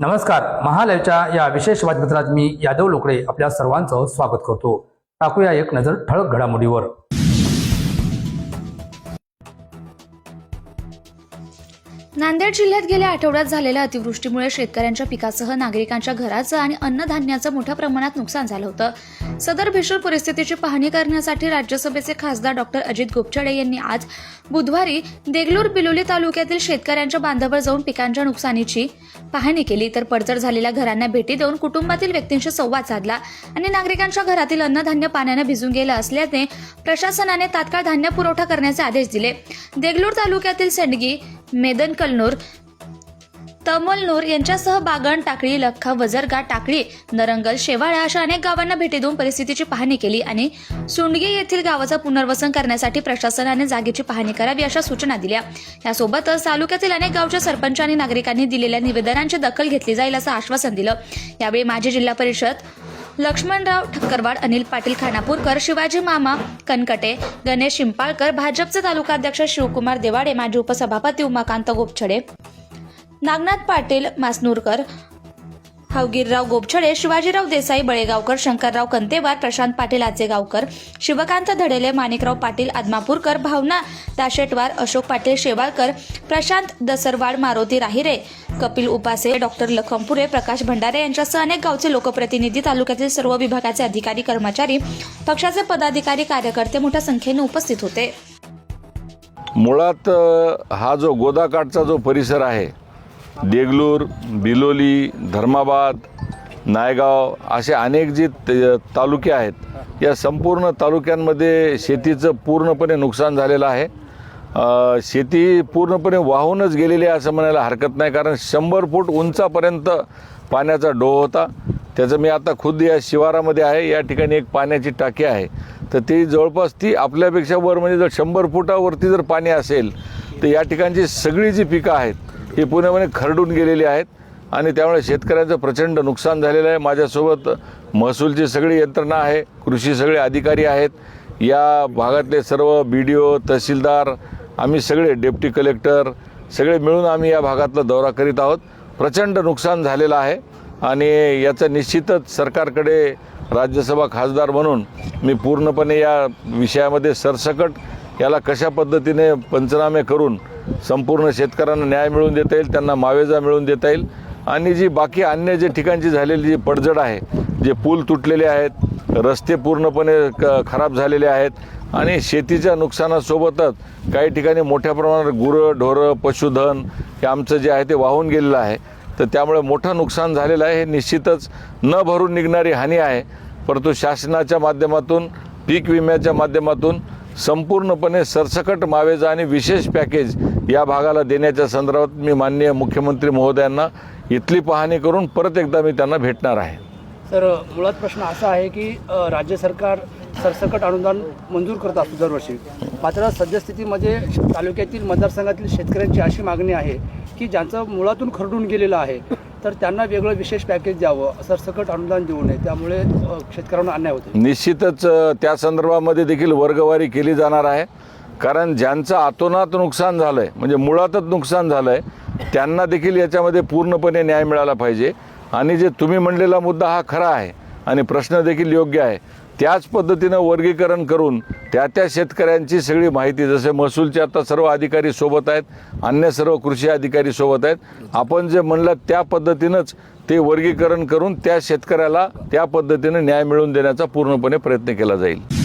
नमस्कार. महालयच्या या विशेष बातमीपत्रात मी यादव लोकडे आपल्या सर्वांचं स्वागत करतो. टाकूया एक नजर ठळक घडामोडीवर. नांदेड जिल्ह्यात गेल्या आठवड्यात झालेल्या अतिवृष्टीमुळे शेतकऱ्यांच्या पिकासह नागरिकांच्या घराचं आणि अन्नधान्याचं मोठ्या प्रमाणात नुकसान झालं होतं. सदर भीषण परिस्थितीची पाहणी करण्यासाठी राज्यसभेचे खासदार डॉक्टर अजित गोपछडे यांनी आज बुधवारी देगलूर बिलोली तालुक्यातील शेतकऱ्यांच्या बांधावर जाऊन पिकांच्या नुकसानीची पाहणी केली. तर पडझड झालेल्या घरांना भेटी देऊन कुटुंबातील व्यक्तींशी संवाद साधला आणि नागरिकांच्या घरातील अन्नधान्य पाण्याने भिजून गेलं असल्याने प्रशासनाने तात्काळ धान्य पुरवठा करण्याचे आदेश दिले. देगलूर तालुक्यातील सेंडगी मेदन कलनूर तमलनूर यांच्यासह बागण टाकळी लख्खा वजरगा टाकळी नरंगल शेवाळ्या अशा अनेक गावांना भेटी देऊन परिस्थितीची पाहणी केली आणि सुंडगे येथील गावाचं पुनर्वसन करण्यासाठी प्रशासनाने जागेची पाहणी करावी अशा सूचना दिल्या. यासोबतच तालुक्यातील अनेक गावच्या सरपंच आणि नागरिकांनी दिलेल्या निवेदनांची दखल घेतली जाईल असं आश्वासन दिलं. यावेळी माजी जिल्हा परिषद लक्ष्मणराव ठक्करवाड अनिल पाटील खानापूरकर शिवाजी मामा कनकटे गणेश शिंपाळकर भाजपचे तालुकाध्यक्ष शिवकुमार देवाडे माजी उपसभापती उमाकांत गोपछडे नागनाथ पाटील मासनूरकर हवगीरराव गोपछडे शिवाजीराव देसाई बळेगावकर शंकरराव कंतेवार प्रशांत पाटील आचेगावकर शिवकांत धडेले माणिकराव पाटील आदमापूरकर भावना दाशेटवार अशोक पाटील शेवाळकर प्रशांत दसरवाड मारोती राहिरे कपिल उपासे डॉक्टर लखमपुरे प्रकाश भंडारे यांच्यासह अनेक गावचे लोकप्रतिनिधी तालुक्यातील सर्व विभागाचे अधिकारी कर्मचारी पक्षाचे पदाधिकारी कार्यकर्ते मोठ्या संख्येने उपस्थित होते. मुळात हा जो गोदाकाठचा जो परिसर आहे देगलूर बिलोली धर्माबाद नायगाव असे अनेक जे त- तालुके आहेत या संपूर्ण तालुक्यांमध्ये शेतीचं पूर्णपणे नुकसान झालेलं आहे. शेती पूर्णपणे वाहूनच गेलेली आहे असं म्हणायला हरकत नाही कारण शंभर फूट उंचापर्यंत पाण्याचा डोह होता. त्याचं मी आता खुद या शिवारामध्ये आहे या ठिकाणी एक पाण्याची टाकी आहे. तर ती जवळपास ती आपल्यापेक्षा वर म्हणजे जर शंभर फुटावरती जर पाणी असेल तर या ठिकाणची सगळी जी पिकं आहेत ही पूर्णपणे खरडून गेलेली आहेत आणि त्यामुळे शेतकऱ्यांचं प्रचंड नुकसान झालेलं आहे. माझ्यासोबत महसूलची सगळी यंत्रणा आहे कृषी सगळे अधिकारी आहेत. या भागातले सर्व बी डी ओ तहसीलदार आम्ही सगळे डेप्टी कलेक्टर सगळे मिळून आम्ही या भागातला दौरा करीत आहोत. प्रचंड नुकसान झालेलं आहे आणि याचं निश्चितच सरकारकडे राज्यसभा खासदार म्हणून मी पूर्णपणे या विषयामध्ये सरसकट याला कशा पद्धतीने पंचनामे करून संपूर्ण शेतकऱ्यांना न्याय मिळवून देता येईल त्यांना मावेजा मिळवून देता येईल आणि जी बाकी अन्य जे ठिकाणची झालेली जी पडझड आहे जे पूल तुटलेले आहेत रस्ते पूर्णपणे क खराब झालेले आहेत आणि शेतीच्या नुकसानासोबतच काही ठिकाणी मोठ्या प्रमाणात गुरं ढोरं पशुधन हे आमचं जे आहे ते वाहून गेलेलं आहे. तर त्यामुळे मोठं नुकसान झालेलं आहे हे निश्चितच न भरून निघणारी हानी आहे. परंतु शासनाच्या माध्यमातून पीक विम्याच्या माध्यमातून संपूर्णपणे सरसकट मावेजा आणि विशेष पॅकेज या भागाला देण्याच्या संदर्भात मी माननीय मुख्यमंत्री महोदयांना इथली पाहणी करून परत एकदा मी त्यांना भेटणार आहे. तर मुळात प्रश्न असा आहे की राज्य सरकार सरसकट अनुदान मंजूर करत असतो दरवर्षी. मात्र सद्यस्थितीमध्ये म्हणजे तालुक्यातील मतदारसंघातील शेतकऱ्यांची अशी मागणी आहे की ज्यांचं मुळातून खरडून गेलेलं आहे तर त्यांना वेगळं विशेष पॅकेज द्यावं सरसकट अनुदान देऊ नये. त्यामुळे शेतकऱ्यांना अन्याय होतो निश्चितच त्या संदर्भामध्ये देखील वर्गवारी केली जाणार आहे. कारण ज्यांचं आतोनात नुकसान झालं आहे म्हणजे मुळातच नुकसान झालं आहे त्यांना देखील याच्यामध्ये पूर्णपणे न्याय मिळाला पाहिजे. आणि जे तुम्ही म्हणलेला मुद्दा हा खरा आहे आणि प्रश्न देखील योग्य आहे. त्याच पद्धतीनं वर्गीकरण करून त्या त्या शेतकऱ्यांची सगळी माहिती जसे महसूलचे आता सर्व अधिकारी सोबत आहेत अन्य सर्व कृषी अधिकारी सोबत आहेत आपण जे म्हणलं त्या पद्धतीनंच ते वर्गीकरण करून त्या शेतकऱ्याला त्या पद्धतीनं न्याय मिळवून देण्याचा पूर्णपणे प्रयत्न केला जाईल.